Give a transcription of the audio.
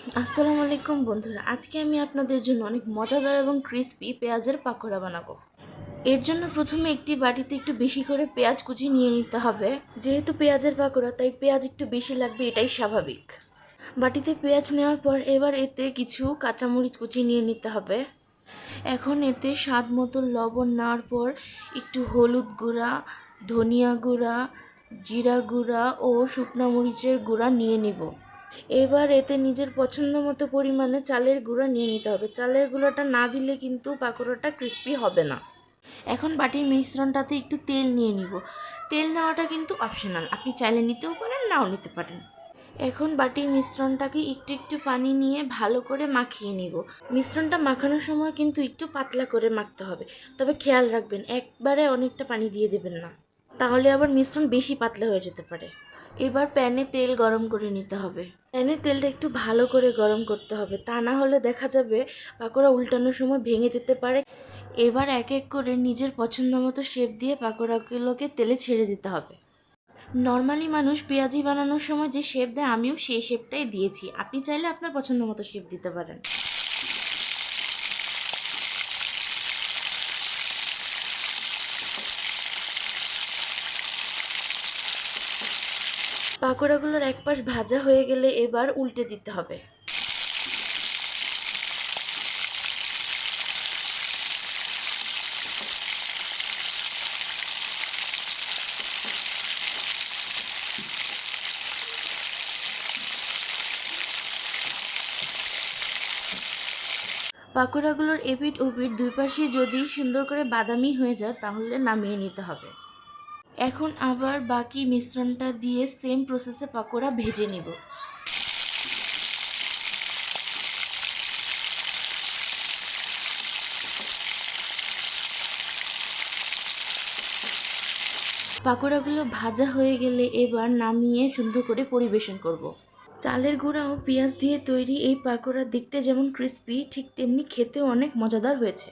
আসসালামু আলাইকুম বন্ধুরা, আজকে আমি আপনাদের জন্য অনেক মজাদার এবং ক্রিস্পি পেঁয়াজের পাকোড়া বানাবো। এর জন্য প্রথমে একটি বাটিতে একটু বেশি করে পেঁয়াজ কুচি নিয়ে নিতে হবে। যেহেতু পেঁয়াজের পাকোড়া, তাই পেঁয়াজ একটু বেশি লাগবে, এটাই স্বাভাবিক। বাটিতে পেঁয়াজ নেওয়ার পর এবার এতে কিছু কাঁচামরিচ কুচি নিয়ে নিতে হবে। এখন এতে স্বাদ মতো লবণ নেওয়ার পর একটু হলুদ গুঁড়া, ধনিয়া গুঁড়া, জিরা গুঁড়া ও শুকনো মরিচের গুঁড়া নিয়ে নিব। এবার এতে নিজের পছন্দ মতো পরিমাণে চালের গুঁড়া নিয়ে নিতে হবে। চালের গুঁড়াটা না দিলে কিন্তু পাকোড়াটা ক্রিস্পি হবে না। এখন বাটির মিশ্রণটাতে একটু তেল নিয়ে নিব। তেল নেওয়াটা কিন্তু অপশনাল আপনি চাইলে নিতেও পারেন, নাও নিতে পারেন। এখন বাটির মিশ্রণটাকে একটু একটু পানি নিয়ে ভালো করে মাখিয়ে নিব। মিশ্রণটা মাখানোর সময় কিন্তু একটু পাতলা করে মাখতে হবে। তবে খেয়াল রাখবেন, একবারে অনেকটা পানি দিয়ে দেবেন না। তাহলে আবার মিশ্রণ বেশি পাতলা হয়ে যেতে পারে। এবার প্যানে তেল গরম করে নিতে হবে। প্যানে তেলটা একটু ভালো করে গরম করতে হবে। তা না হলে দেখা যাবে পাকোড়া উল্টানোর সময় ভেঙে যেতে পারে। এবার এক এক করে নিজের পছন্দ মতো শেপ দিয়ে পাকোড়াগুলোকে তেলে ছেড়ে দিতে হবে। নর্মালি মানুষ পেঁয়াজি বানানোর সময় যে শেপ দেয়, আমিও সেই শেপটাই দিয়েছি। আপনি চাইলে আপনার পছন্দ মতো শেপ দিতে পারেন। পাকোড়াগুলোর এক পাশ ভাজা হয়ে গেলে এবার উল্টে দিতে হবে। পাকোড়াগুলোর এপিট ওপিট দুই পাশে যদি সুন্দর করে বাদামি হয়ে যায়, তাহলে নামিয়ে নিতে হবে। এখন আবার বাকি মিশ্রণটা দিয়ে সেম প্রসেসে পাকোড়া ভেজে নিব পাকোড়াগুলো ভাজা হয়ে গেলে এবার নামিয়ে সুন্দর করে পরিবেশন করব। চালের গুঁড়া ও পেঁয়াজ দিয়ে তৈরি এই পাকোড়া দেখতে যেমন ক্রিস্পি ঠিক তেমনি খেতেও অনেক মজাদার হয়েছে